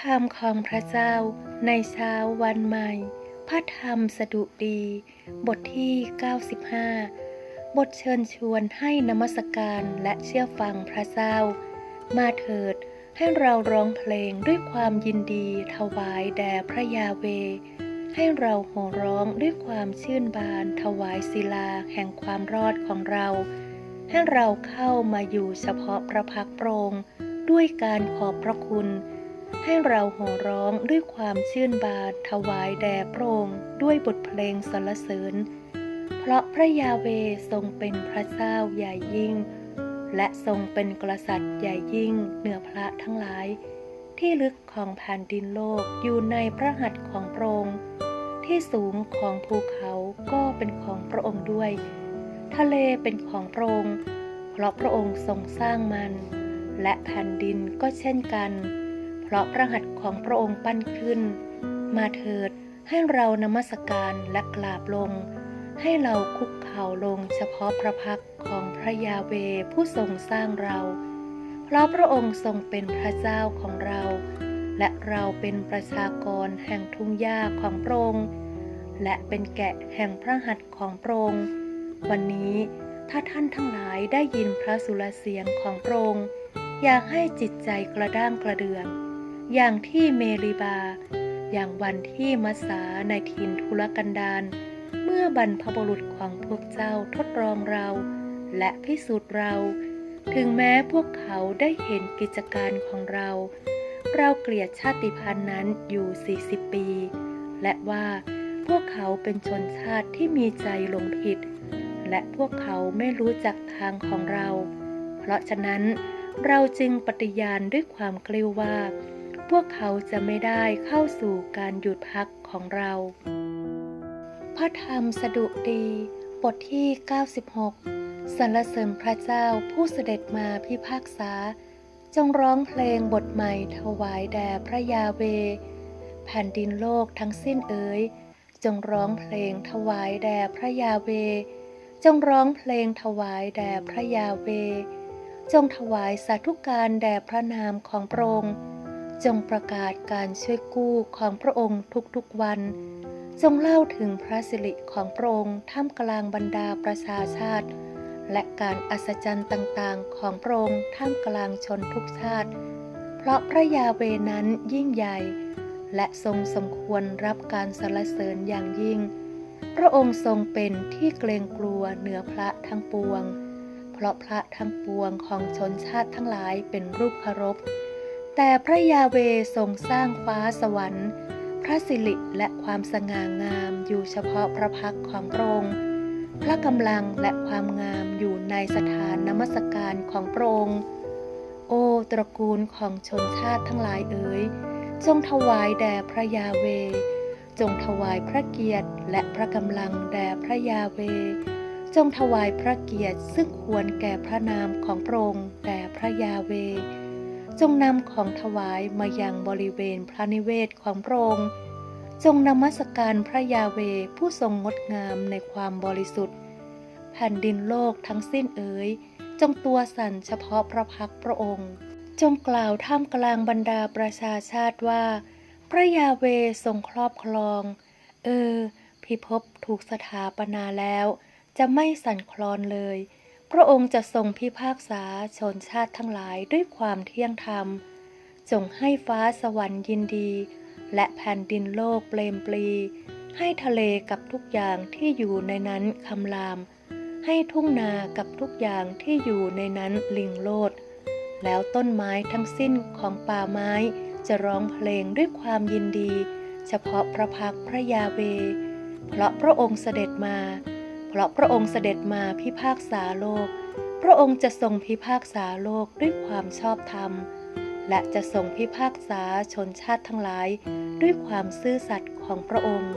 คำของพระเจ้าในเช้าวันใหม่ พระธรรมสดุดี บทที่ 95 บทเชิญชวนให้นมัสการและเชื่อฟังพระเจ้า มาเถิดให้เราร้องเพลงด้วยความยินดีถวายแด่พระยาเว ให้เราโห่ร้องด้วยความชื่นบานถวายศิลาแห่งความรอดของเรา ให้เราเข้ามาอยู่เฉพาะพระพักตร์พรงด้วยการขอบพระคุณ ให้เราโห่ร้องด้วยความชื่นบานถวายแด่พระองค์ด้วยบทเพลงสรรเสริญ เพราะพระยาเวทรงเป็นพระเจ้าใหญ่ยิ่ง และทรงเป็นกษัตริย์ใหญ่ยิ่งเหนือพระทั้งหลาย ที่ลึกของแผ่นดินโลกอยู่ในพระหัตถ์ของพระองค์ที่สูงของภูเขาก็เป็นของพระองค์ด้วย ทะเลเป็นของพระองค์เพราะพระองค์ทรงสร้างมัน และแผ่นดินก็เช่นกันเราะพระหัตถ์ของพระองค์ปั้นขึ้น มาเถิดให้เรานมัสการและกราบลง ให้เราคุกเข่าลงเฉพาะพระพักของพระยาเวผู้ทรงสร้างเรา เพราะพระองค์ทรงเป็นพระเจ้าของเรา และเราเป็นประชากรแห่งทุ่งหญ้าของพระองค์และเป็นแกะแห่งพระหัตถ์ของพระองค์วันนี้ถ้าท่านทั้งหลายได้ยินพระสุรเสียงของพระองค์อยากให้จิตใจกระด้างกระเดือง อย่างที่เมริบา อย่างวันที่มัสาในทินทุรกันดารเมื่อบรรพบุรุษของพวกเจ้าทดลองเรา และพิสูจน์เรา ถึงแม้พวกเขาได้เห็นกิจการของเรา เราเกลียดชาติพันธุ์นั้นอยู่ 40 ปี และว่าพวกเขาเป็นชนชาติที่มีใจหลงผิด และพวกเขาไม่รู้จักทางของเรา เพราะฉะนั้นเราจึงปฏิญาณด้วยความกลิ้วว่า พวกเขาจะไม่ได้เข้าสู่การหยุดพักของเรา พระธรรมสดุดีบทที่ 96 สรรเสริญพระเจ้าผู้เสด็จมาพิพากษา จงร้องเพลงบทใหม่ถวายแด่พระยาเว แผ่นดินโลกทั้งสิ้นเอ๋ยจงร้องเพลงถวายแด่พระยาเว จงร้องเพลงถวายแด่พระยาเว จงถวายสาธุการแด่พระนามของพระองค์ จงประกาศการช่วยกู้ของพระองค์ทุกๆวัน จงเล่าถึงพระสิริของพระองค์ท่ามกลางบรรดาประชาชาติ และการอัศจรรย์ต่างๆ ของพระองค์ท่ามกลางชนทุกชาติ เพราะพระยาเวนั้นยิ่งใหญ่ และทรงสมควรรับการสรรเสริญอย่างยิ่ง พระองค์ทรงเป็นที่เกรงกลัวเหนือพระทั้งปวง เพราะพระทั้งปวงของชนชาติทั้งหลายเป็นรูปเคารพ แต่พระยาเวทรงสร้างฟ้าสวรรค์ พระสิริและความสง่างามอยู่เฉพาะพระพักของพระองค์พระกำลังและความงามอยู่ในสถานนมัสการของพระองค์ โอตระกูลของชนชาติทั้งหลายเอ๋ย จงถวายแด่พระยาเว จงถวายพระเกียรติและพระกำลังแด่พระยาเว จงถวายพระเกียรติซึ่งควรแก่พระนามของพระองค์แด่พระยาเว จงนำของถวายมายังบริเวณพระนิเวศของพระองค์ จงนมัสการพระยาเวผู้ทรงงดงามในความบริสุทธิ์ แผ่นดินโลกทั้งสิ้นเอ๋ย จงตัวสั่นเฉพาะพระพักพระองค์ จงกล่าวท่ามกลางบรรดาประชาชาติว่า พระยาเวทรงครอบครอง เออ พิภพถูกสถาปนาแล้ว จะไม่สั่นคลอนเลย พระองค์จะทรงพิพากษาชนชาติทั้งหลายด้วยความเที่ยงธรรม จงให้ฟ้าสวรรค์ยินดี และแผ่นดินโลกเปลมปลี ให้ทะเลกับทุกอย่างที่อยู่ในนั้นคำราม ให้ทุ่งนากับทุกอย่างที่อยู่ในนั้นลิงโลด แล้วต้นไม้ทั้งสิ้นของป่าไม้จะร้องเพลงด้วยความยินดี เฉพาะพระพักพระยาเว เพราะพระองค์เสด็จมา เพราะพระองค์เสด็จมาพิพากษาโลก พระองค์จะทรงพิพากษาโลกด้วยความชอบธรรม และจะทรงพิพากษาชนชาติทั้งหลาย ด้วยความซื่อสัตย์ของพระองค์